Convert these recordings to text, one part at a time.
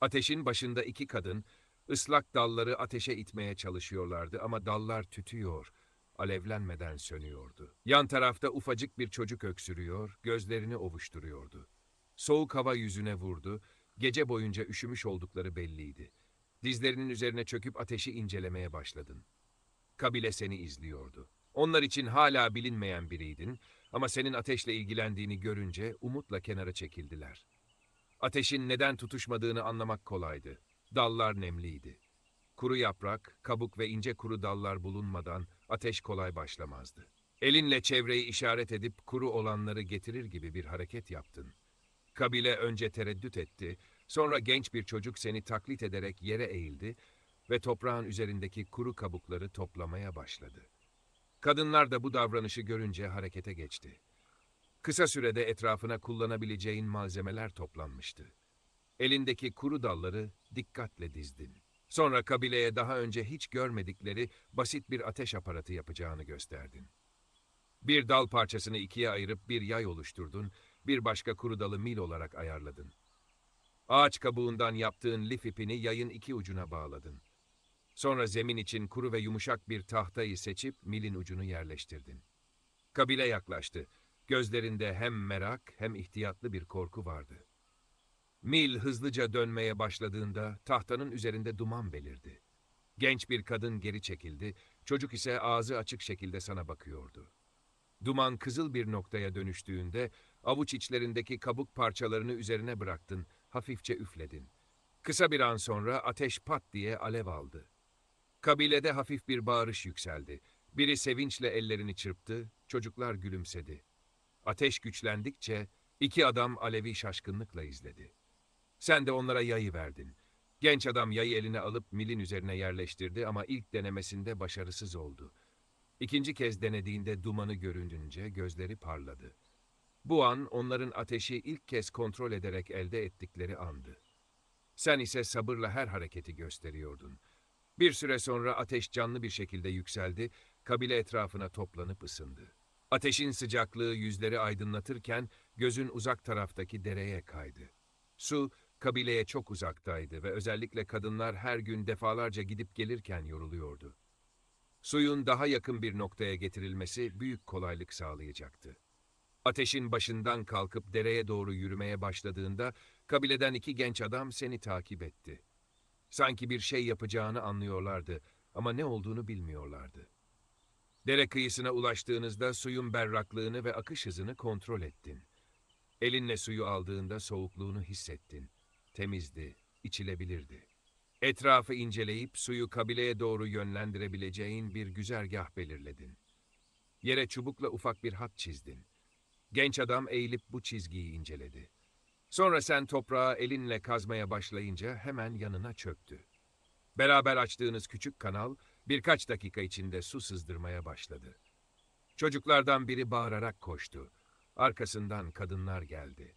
Ateşin başında iki kadın, ıslak dalları ateşe itmeye çalışıyorlardı ama dallar tütüyor, alevlenmeden sönüyordu. Yan tarafta ufacık bir çocuk öksürüyor, gözlerini ovuşturuyordu. Soğuk hava yüzüne vurdu, gece boyunca üşümüş oldukları belliydi. Dizlerinin üzerine çöküp ateşi incelemeye başladın. Kabile seni izliyordu. Onlar için hala bilinmeyen biriydin ama senin ateşle ilgilendiğini görünce umutla kenara çekildiler. Ateşin neden tutuşmadığını anlamak kolaydı. Dallar nemliydi. Kuru yaprak, kabuk ve ince kuru dallar bulunmadan ateş kolay başlamazdı. Elinle çevreyi işaret edip kuru olanları getirir gibi bir hareket yaptın. Kabile önce tereddüt etti, sonra genç bir çocuk seni taklit ederek yere eğildi ve toprağın üzerindeki kuru kabukları toplamaya başladı. Kadınlar da bu davranışı görünce harekete geçti. Kısa sürede etrafına kullanabileceğin malzemeler toplanmıştı. Elindeki kuru dalları dikkatle dizdin. Sonra kabileye daha önce hiç görmedikleri basit bir ateş aparatı yapacağını gösterdin. Bir dal parçasını ikiye ayırıp bir yay oluşturdun, bir başka kuru dalı mil olarak ayarladın. Ağaç kabuğundan yaptığın lif ipini yayın iki ucuna bağladın. Sonra zemin için kuru ve yumuşak bir tahtayı seçip milin ucunu yerleştirdin. Kabile yaklaştı. Gözlerinde hem merak hem ihtiyatlı bir korku vardı. Mil hızlıca dönmeye başladığında tahtanın üzerinde duman belirdi. Genç bir kadın geri çekildi, çocuk ise ağzı açık şekilde sana bakıyordu. Duman kızıl bir noktaya dönüştüğünde avuç içlerindeki kabuk parçalarını üzerine bıraktın, hafifçe üfledin. Kısa bir an sonra ateş pat diye alev aldı. Kabilede hafif bir bağırış yükseldi. Biri sevinçle ellerini çırptı, çocuklar gülümsedi. Ateş güçlendikçe iki adam alevi şaşkınlıkla izledi. Sen de onlara yayı verdin. Genç adam yayı eline alıp milin üzerine yerleştirdi ama ilk denemesinde başarısız oldu. İkinci kez denediğinde dumanı görününce gözleri parladı. Bu an onların ateşi ilk kez kontrol ederek elde ettikleri andı. Sen ise sabırla her hareketi gösteriyordun. Bir süre sonra ateş canlı bir şekilde yükseldi, kabile etrafına toplanıp ısındı. Ateşin sıcaklığı yüzleri aydınlatırken gözün uzak taraftaki dereye kaydı. Su, kabileye çok uzaktaydı ve özellikle kadınlar her gün defalarca gidip gelirken yoruluyordu. Suyun daha yakın bir noktaya getirilmesi büyük kolaylık sağlayacaktı. Ateşin başından kalkıp dereye doğru yürümeye başladığında kabileden iki genç adam seni takip etti. Sanki bir şey yapacağını anlıyorlardı ama ne olduğunu bilmiyorlardı. Dere kıyısına ulaştığınızda suyun berraklığını ve akış hızını kontrol ettin. Elinle suyu aldığında soğukluğunu hissettin. Temizdi, içilebilirdi. Etrafı inceleyip suyu kabileye doğru yönlendirebileceğin bir güzergah belirledin. Yere çubukla ufak bir hat çizdin. Genç adam eğilip bu çizgiyi inceledi. Sonra sen toprağı elinle kazmaya başlayınca hemen yanına çöktü. Beraber açtığınız küçük kanal birkaç dakika içinde su sızdırmaya başladı. Çocuklardan biri bağırarak koştu. Arkasından kadınlar geldi.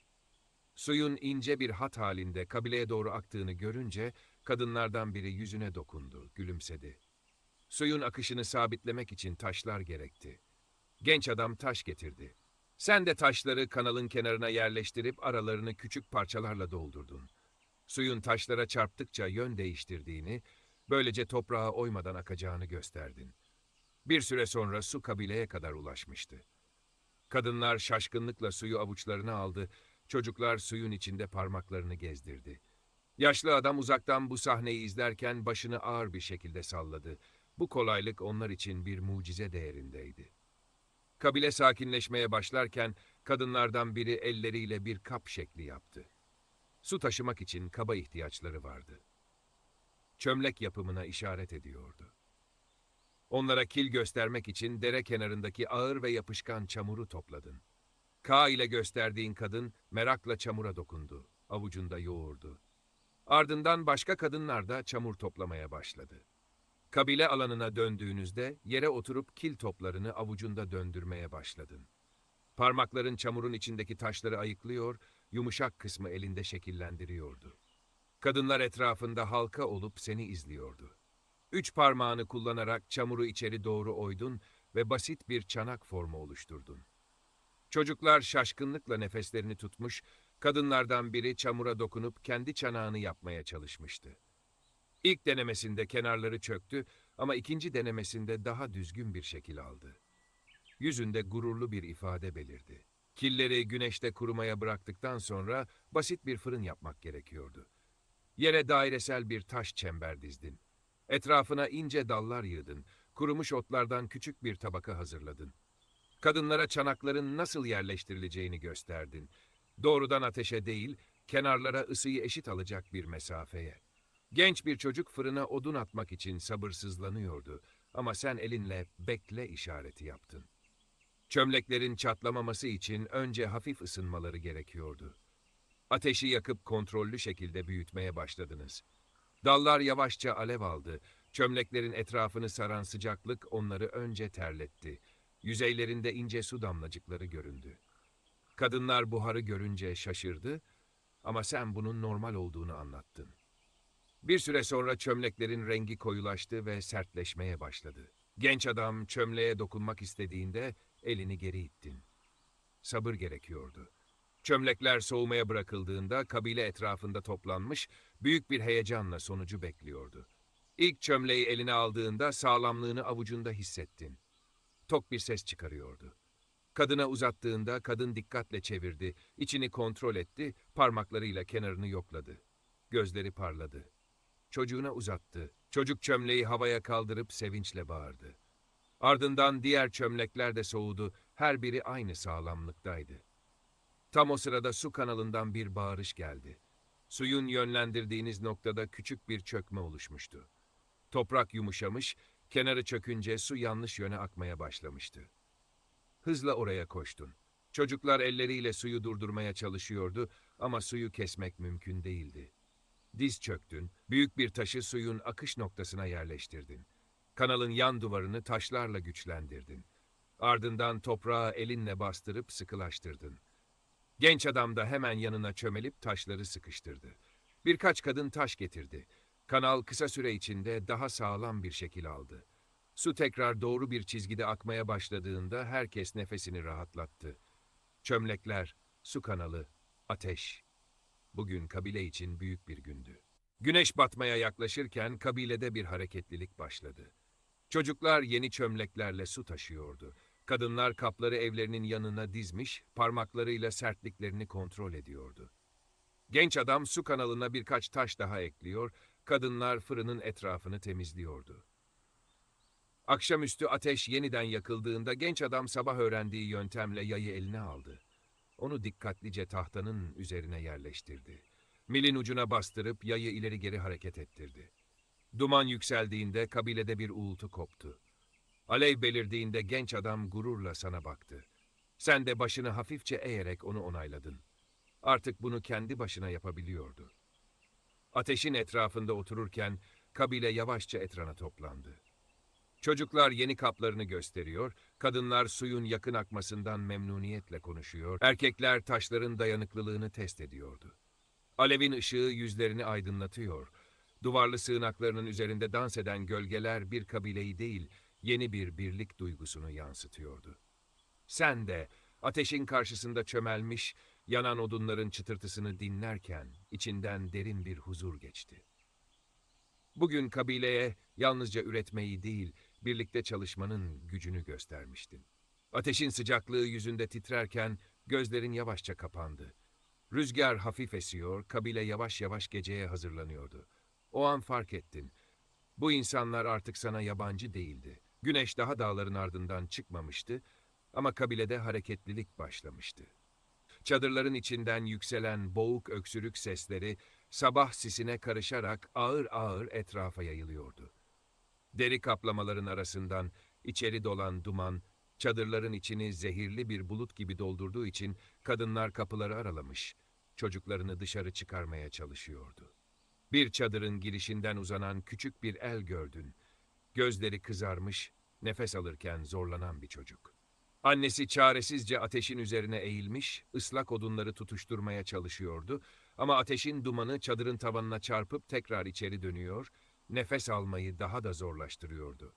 Suyun ince bir hat halinde kabileye doğru aktığını görünce kadınlardan biri yüzüne dokundu, gülümsedi. Suyun akışını sabitlemek için taşlar gerekti. Genç adam taş getirdi. Sen de taşları kanalın kenarına yerleştirip aralarını küçük parçalarla doldurdun. Suyun taşlara çarptıkça yön değiştirdiğini, böylece toprağa oymadan akacağını gösterdin. Bir süre sonra su kabileye kadar ulaşmıştı. Kadınlar şaşkınlıkla suyu avuçlarına aldı, çocuklar suyun içinde parmaklarını gezdirdi. Yaşlı adam uzaktan bu sahneyi izlerken başını ağır bir şekilde salladı. Bu kolaylık onlar için bir mucize değerindeydi. Kabile sakinleşmeye başlarken kadınlardan biri elleriyle bir kap şekli yaptı. Su taşımak için kaba ihtiyaçları vardı. Çömlek yapımına işaret ediyordu. Onlara kil göstermek için dere kenarındaki ağır ve yapışkan çamuru topladın. K ile gösterdiğin kadın merakla çamura dokundu, avucunda yoğurdu. Ardından başka kadınlar da çamur toplamaya başladı. Kabile alanına döndüğünüzde yere oturup kil toplarını avucunda döndürmeye başladın. Parmakların çamurun içindeki taşları ayıklıyor, yumuşak kısmı elinde şekillendiriyordu. Kadınlar etrafında halka olup seni izliyordu. Üç parmağını kullanarak çamuru içeri doğru oydun ve basit bir çanak formu oluşturdun. Çocuklar şaşkınlıkla nefeslerini tutmuş, Kadınlardan biri çamura dokunup kendi çanağını yapmaya çalışmıştı. İlk denemesinde kenarları çöktü ama ikinci denemesinde daha düzgün bir şekil aldı. Yüzünde gururlu bir ifade belirdi. Killeri güneşte kurumaya bıraktıktan sonra basit bir fırın yapmak gerekiyordu. Yere dairesel bir taş çember dizdin. Etrafına ince dallar yığdın. Kurumuş otlardan küçük bir tabaka hazırladın. Kadınlara çanakların nasıl yerleştirileceğini gösterdin. Doğrudan ateşe değil, kenarlara ısıyı eşit alacak bir mesafeye. Genç bir çocuk fırına odun atmak için sabırsızlanıyordu ama sen elinle bekle işareti yaptın. Çömleklerin çatlamaması için önce hafif ısınmaları gerekiyordu. Ateşi yakıp kontrollü şekilde büyütmeye başladınız. Dallar yavaşça alev aldı. Çömleklerin etrafını saran sıcaklık onları önce terletti. Yüzeylerinde ince su damlacıkları göründü. Kadınlar buharı görünce şaşırdı ama sen bunun normal olduğunu anlattın. Bir süre sonra çömleklerin rengi koyulaştı ve sertleşmeye başladı. Genç adam çömleğe dokunmak istediğinde elini geri ittin. Sabır gerekiyordu. Çömlekler soğumaya bırakıldığında kabile etrafında toplanmış, büyük bir heyecanla sonucu bekliyordu. İlk çömleği eline aldığında sağlamlığını avucunda hissettin. Tok bir ses çıkarıyordu. Kadına uzattığında kadın dikkatle çevirdi, içini kontrol etti, parmaklarıyla kenarını yokladı. Gözleri parladı. Çocuğuna uzattı. Çocuk çömleği havaya kaldırıp sevinçle bağırdı. Ardından diğer çömlekler de soğudu, her biri aynı sağlamlıktaydı. Tam o sırada su kanalından bir bağırış geldi. Suyun yönlendirdiğiniz noktada küçük bir çökme oluşmuştu. Toprak yumuşamış, kenarı çökünce su yanlış yöne akmaya başlamıştı. Hızla oraya koştun. Çocuklar elleriyle suyu durdurmaya çalışıyordu ama suyu kesmek mümkün değildi. Diz çöktün, büyük bir taşı suyun akış noktasına yerleştirdin. Kanalın yan duvarını taşlarla güçlendirdin. Ardından toprağı elinle bastırıp sıkılaştırdın. Genç adam da hemen yanına çömelip taşları sıkıştırdı. Birkaç kadın taş getirdi. Kanal kısa süre içinde daha sağlam bir şekil aldı. Su tekrar doğru bir çizgide akmaya başladığında herkes nefesini rahatlattı. Çömlekler, su kanalı, ateş. Bugün kabile için büyük bir gündü. Güneş batmaya yaklaşırken kabilede bir hareketlilik başladı. Çocuklar yeni çömleklerle su taşıyordu. Kadınlar kapları evlerinin yanına dizmiş, parmaklarıyla sertliklerini kontrol ediyordu. Genç adam su kanalına birkaç taş daha ekliyor, kadınlar fırının etrafını temizliyordu. Akşamüstü ateş yeniden yakıldığında genç adam sabah öğrendiği yöntemle yayı eline aldı. Onu dikkatlice tahtanın üzerine yerleştirdi. Milin ucuna bastırıp yayı ileri geri hareket ettirdi. Duman yükseldiğinde kabilede bir uğultu koptu. Alev belirdiğinde genç adam gururla sana baktı. Sen de başını hafifçe eğerek onu onayladın. Artık bunu kendi başına yapabiliyordu. Ateşin etrafında otururken kabile yavaşça etrana toplandı. Çocuklar yeni kaplarını gösteriyor, kadınlar suyun yakın akmasından memnuniyetle konuşuyor, erkekler taşların dayanıklılığını test ediyordu. Alevin ışığı yüzlerini aydınlatıyor. Duvarlı sığınaklarının üzerinde dans eden gölgeler bir kabileyi değil, yeni bir birlik duygusunu yansıtıyordu. Sen de ateşin karşısında çömelmiş, yanan odunların çıtırtısını dinlerken içinden derin bir huzur geçti. Bugün kabileye yalnızca üretmeyi değil, birlikte çalışmanın gücünü göstermiştin. Ateşin sıcaklığı yüzünde titrerken gözlerin yavaşça kapandı. Rüzgar hafif esiyor, kabile yavaş yavaş geceye hazırlanıyordu. O an fark ettin. Bu insanlar artık sana yabancı değildi. Güneş daha dağların ardından çıkmamıştı ama kabilede hareketlilik başlamıştı. Çadırların içinden yükselen boğuk öksürük sesleri sabah sisine karışarak ağır ağır etrafa yayılıyordu. Deri kaplamaların arasından içeri dolan duman, çadırların içini zehirli bir bulut gibi doldurduğu için kadınlar kapıları aralamış, çocuklarını dışarı çıkarmaya çalışıyordu. Bir çadırın girişinden uzanan küçük bir el gördün. Gözleri kızarmış, nefes alırken zorlanan bir çocuk. Annesi çaresizce ateşin üzerine eğilmiş, ıslak odunları tutuşturmaya çalışıyordu ama ateşin dumanı çadırın tavanına çarpıp tekrar içeri dönüyor, nefes almayı daha da zorlaştırıyordu.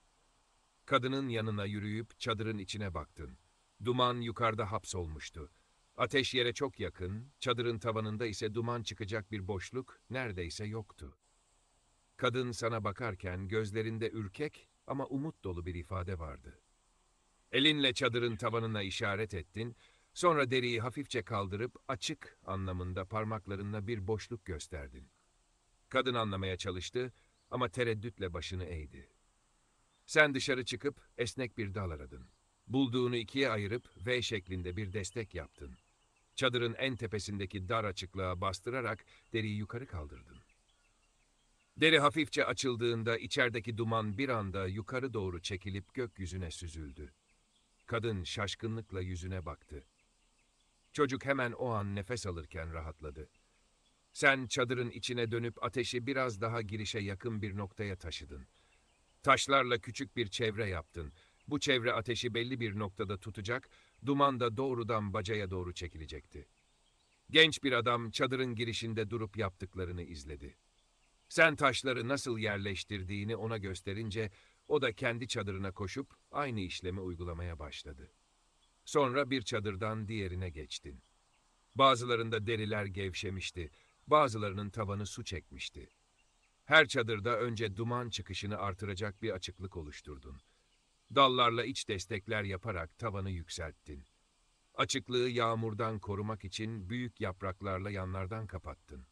Kadının yanına yürüyüp çadırın içine baktın. Duman yukarıda hapsolmuştu. Ateş yere çok yakın, çadırın tavanında ise duman çıkacak bir boşluk neredeyse yoktu. Kadın sana bakarken gözlerinde ürkek ama umut dolu bir ifade vardı. Elinle çadırın tavanına işaret ettin, sonra deriyi hafifçe kaldırıp açık anlamında parmaklarınla bir boşluk gösterdin. Kadın anlamaya çalıştı ama tereddütle başını eğdi. Sen dışarı çıkıp esnek bir dal aradın. Bulduğunu ikiye ayırıp V şeklinde bir destek yaptın. Çadırın en tepesindeki dar açıklığa bastırarak deriyi yukarı kaldırdın. Deri hafifçe açıldığında içerideki duman bir anda yukarı doğru çekilip gökyüzüne süzüldü. Kadın şaşkınlıkla yüzüne baktı. Çocuk hemen o an nefes alırken rahatladı. Sen çadırın içine dönüp ateşi biraz daha girişe yakın bir noktaya taşıdın. Taşlarla küçük bir çevre yaptın. Bu çevre ateşi belli bir noktada tutacak, duman da doğrudan bacaya doğru çekilecekti. Genç bir adam çadırın girişinde durup yaptıklarını izledi. Sen taşları nasıl yerleştirdiğini ona gösterince o da kendi çadırına koşup aynı işlemi uygulamaya başladı. Sonra bir çadırdan diğerine geçtin. Bazılarında deriler gevşemişti, bazılarının tavanı su çekmişti. Her çadırda önce duman çıkışını artıracak bir açıklık oluşturdun. Dallarla iç destekler yaparak tavanı yükselttin. Açıklığı yağmurdan korumak için büyük yapraklarla yanlardan kapattın.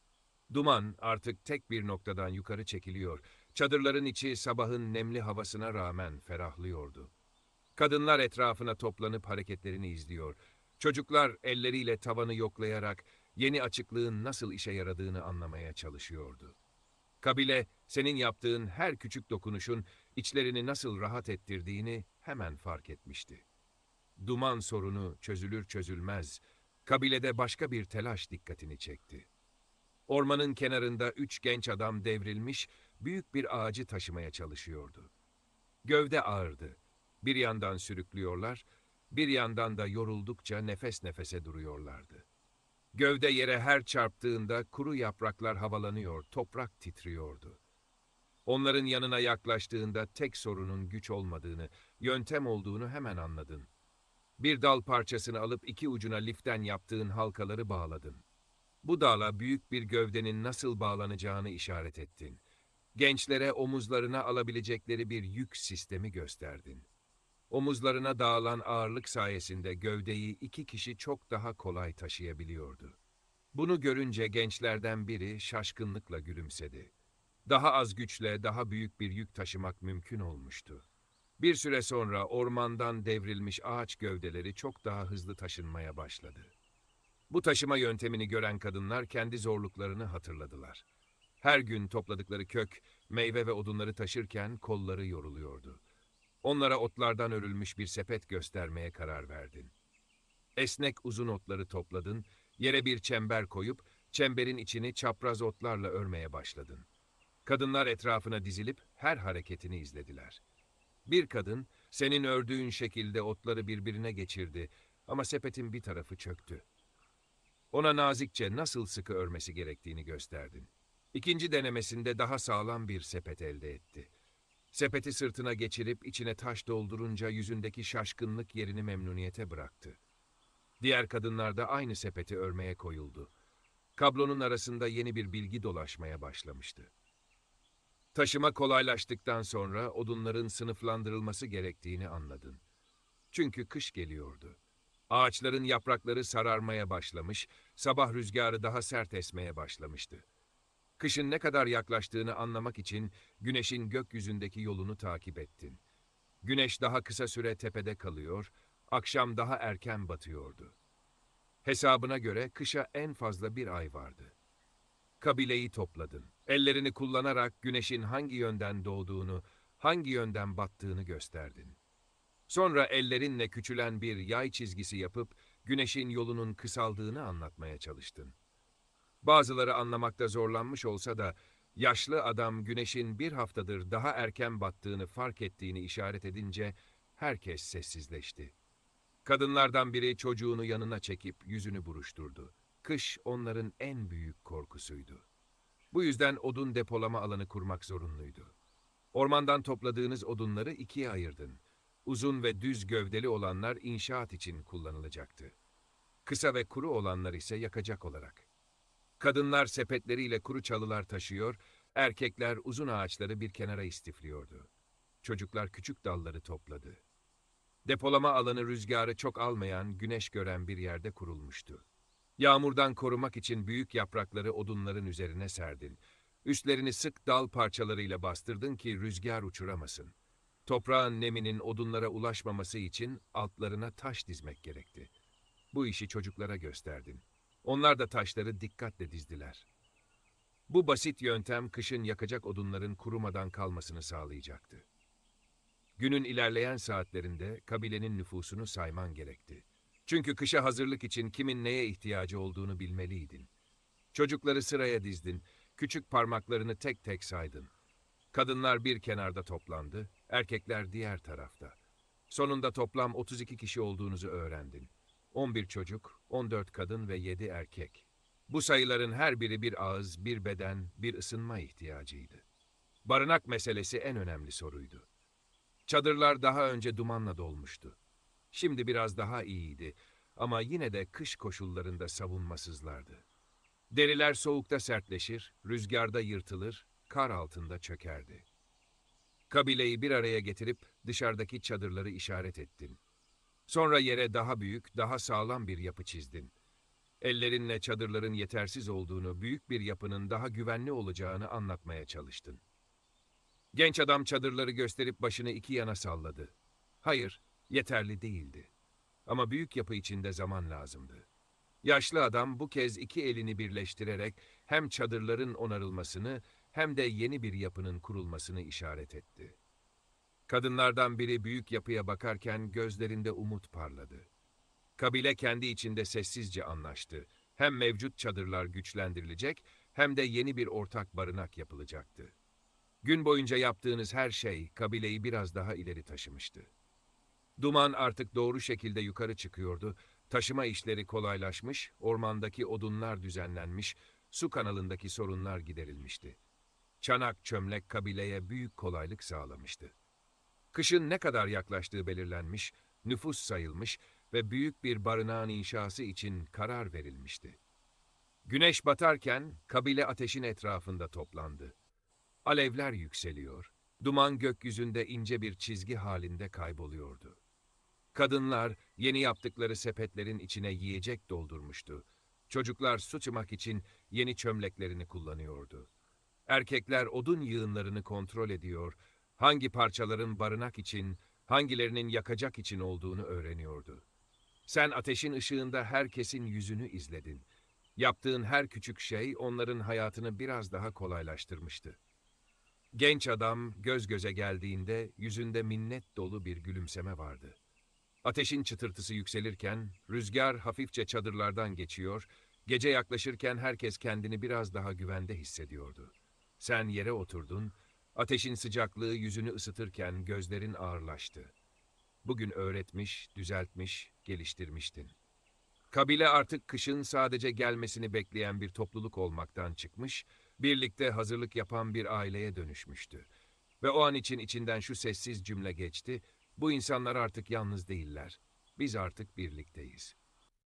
Duman artık tek bir noktadan yukarı çekiliyor. Çadırların içi sabahın nemli havasına rağmen ferahlıyordu. Kadınlar etrafına toplanıp hareketlerini izliyor. Çocuklar elleriyle tavanı yoklayarak yeni açıklığın nasıl işe yaradığını anlamaya çalışıyordu. Kabile, senin yaptığın her küçük dokunuşun içlerini nasıl rahat ettirdiğini hemen fark etmişti. Duman sorunu çözülür çözülmez, kabilede başka bir telaş dikkatini çekti. Ormanın kenarında üç genç adam devrilmiş, büyük bir ağacı taşımaya çalışıyordu. Gövde ağırdı. Bir yandan sürüklüyorlar, bir yandan da yoruldukça nefes nefese duruyorlardı. Gövde yere her çarptığında kuru yapraklar havalanıyor, toprak titriyordu. Onların yanına yaklaştığında tek sorunun güç olmadığını, yöntem olduğunu hemen anladın. Bir dal parçasını alıp iki ucuna liften yaptığın halkaları bağladın. Bu dala büyük bir gövdenin nasıl bağlanacağını işaret ettin. Gençlere omuzlarına alabilecekleri bir yük sistemi gösterdin. Omuzlarına dağılan ağırlık sayesinde gövdeyi iki kişi çok daha kolay taşıyabiliyordu. Bunu görünce gençlerden biri şaşkınlıkla gülümsedi. Daha az güçle daha büyük bir yük taşımak mümkün olmuştu. Bir süre sonra ormandan devrilmiş ağaç gövdeleri çok daha hızlı taşınmaya başladı. Bu taşıma yöntemini gören kadınlar kendi zorluklarını hatırladılar. Her gün topladıkları kök, meyve ve odunları taşırken kolları yoruluyordu. Onlara otlardan örülmüş bir sepet göstermeye karar verdin. Esnek uzun otları topladın, yere bir çember koyup çemberin içini çapraz otlarla örmeye başladın. Kadınlar etrafına dizilip her hareketini izlediler. Bir kadın senin ördüğün şekilde otları birbirine geçirdi ama sepetin bir tarafı çöktü. Ona nazikçe nasıl sıkı örmesi gerektiğini gösterdin. İkinci denemesinde daha sağlam bir sepet elde etti. Sepeti sırtına geçirip içine taş doldurunca yüzündeki şaşkınlık yerini memnuniyete bıraktı. Diğer kadınlar da aynı sepeti örmeye koyuldu. Kablonun arasında yeni bir bilgi dolaşmaya başlamıştı. Taşıma kolaylaştıktan sonra odunların sınıflandırılması gerektiğini anladın. Çünkü kış geliyordu. Ağaçların yaprakları sararmaya başlamış, sabah rüzgarı daha sert esmeye başlamıştı. Kışın ne kadar yaklaştığını anlamak için güneşin gökyüzündeki yolunu takip ettin. Güneş daha kısa süre tepede kalıyor, akşam daha erken batıyordu. Hesabına göre kışa en fazla bir ay vardı. Kabileyi topladın. Ellerini kullanarak güneşin hangi yönden doğduğunu, hangi yönden battığını gösterdin. Sonra ellerinle küçülen bir yay çizgisi yapıp güneşin yolunun kısaldığını anlatmaya çalıştın. Bazıları anlamakta zorlanmış olsa da yaşlı adam güneşin bir haftadır daha erken battığını fark ettiğini işaret edince herkes sessizleşti. Kadınlardan biri çocuğunu yanına çekip yüzünü buruşturdu. Kış onların en büyük korkusuydu. Bu yüzden odun depolama alanı kurmak zorunluydu. Ormandan topladığınız odunları ikiye ayırdın. Uzun ve düz gövdeli olanlar inşaat için kullanılacaktı. Kısa ve kuru olanlar ise yakacak olarak. Kadınlar sepetleriyle kuru çalılar taşıyor, erkekler uzun ağaçları bir kenara istifliyordu. Çocuklar küçük dalları topladı. Depolama alanı rüzgarı çok almayan, güneş gören bir yerde kurulmuştu. Yağmurdan korumak için büyük yaprakları odunların üzerine serdin. Üstlerini sık dal parçalarıyla bastırdın ki rüzgar uçuramasın. Toprağın neminin odunlara ulaşmaması için altlarına taş dizmek gerekti. Bu işi çocuklara gösterdin. Onlar da taşları dikkatle dizdiler. Bu basit yöntem kışın yakacak odunların kurumadan kalmasını sağlayacaktı. Günün ilerleyen saatlerinde kabilenin nüfusunu sayman gerekti. Çünkü kışa hazırlık için kimin neye ihtiyacı olduğunu bilmeliydin. Çocukları sıraya dizdin, küçük parmaklarını tek tek saydın. Kadınlar bir kenarda toplandı, erkekler diğer tarafta. Sonunda toplam 32 kişi olduğunuzu öğrendin. 11 çocuk, 14 kadın ve 7 erkek. Bu sayıların her biri bir ağız, bir beden, bir ısınma ihtiyacıydı. Barınak meselesi en önemli soruydu. Çadırlar daha önce dumanla dolmuştu. Şimdi biraz daha iyiydi ama yine de kış koşullarında savunmasızlardı. Deriler soğukta sertleşir, rüzgarda yırtılır, kar altında çökerdi. Kabileyi bir araya getirip dışarıdaki çadırları işaret ettin. Sonra yere daha büyük, daha sağlam bir yapı çizdin. Ellerinle çadırların yetersiz olduğunu, büyük bir yapının daha güvenli olacağını anlatmaya çalıştın. Genç adam çadırları gösterip başını iki yana salladı. Hayır, yeterli değildi. Ama büyük yapı içinde zaman lazımdı. Yaşlı adam bu kez iki elini birleştirerek hem çadırların onarılmasını hem de yeni bir yapının kurulmasını işaret etti. Kadınlardan biri büyük yapıya bakarken gözlerinde umut parladı. Kabile kendi içinde sessizce anlaştı. Hem mevcut çadırlar güçlendirilecek hem de yeni bir ortak barınak yapılacaktı. Gün boyunca yaptığınız her şey kabileyi biraz daha ileri taşımıştı. Duman artık doğru şekilde yukarı çıkıyordu, taşıma işleri kolaylaşmış, ormandaki odunlar düzenlenmiş, su kanalındaki sorunlar giderilmişti. Çanak çömlek kabileye büyük kolaylık sağlamıştı. Kışın ne kadar yaklaştığı belirlenmiş, nüfus sayılmış ve büyük bir barınağın inşası için karar verilmişti. Güneş batarken kabile ateşin etrafında toplandı. Alevler yükseliyor, duman gökyüzünde ince bir çizgi halinde kayboluyordu. Kadınlar yeni yaptıkları sepetlerin içine yiyecek doldurmuştu. Çocuklar su için yeni çömleklerini kullanıyordu. Erkekler odun yığınlarını kontrol ediyor, hangi parçaların barınak için, hangilerinin yakacak için olduğunu öğreniyordu. Sen ateşin ışığında herkesin yüzünü izledin. Yaptığın her küçük şey onların hayatını biraz daha kolaylaştırmıştı. Genç adam göz göze geldiğinde yüzünde minnet dolu bir gülümseme vardı. Ateşin çıtırtısı yükselirken rüzgar hafifçe çadırlardan geçiyor, gece yaklaşırken herkes kendini biraz daha güvende hissediyordu. Sen yere oturdun, ateşin sıcaklığı yüzünü ısıtırken gözlerin ağırlaştı. Bugün öğretmiş, düzeltmiş, geliştirmiştin. Kabile artık kışın sadece gelmesini bekleyen bir topluluk olmaktan çıkmış, birlikte hazırlık yapan bir aileye dönüşmüştü. Ve o an için içinden şu sessiz cümle geçti, bu insanlar artık yalnız değiller, biz artık birlikteyiz.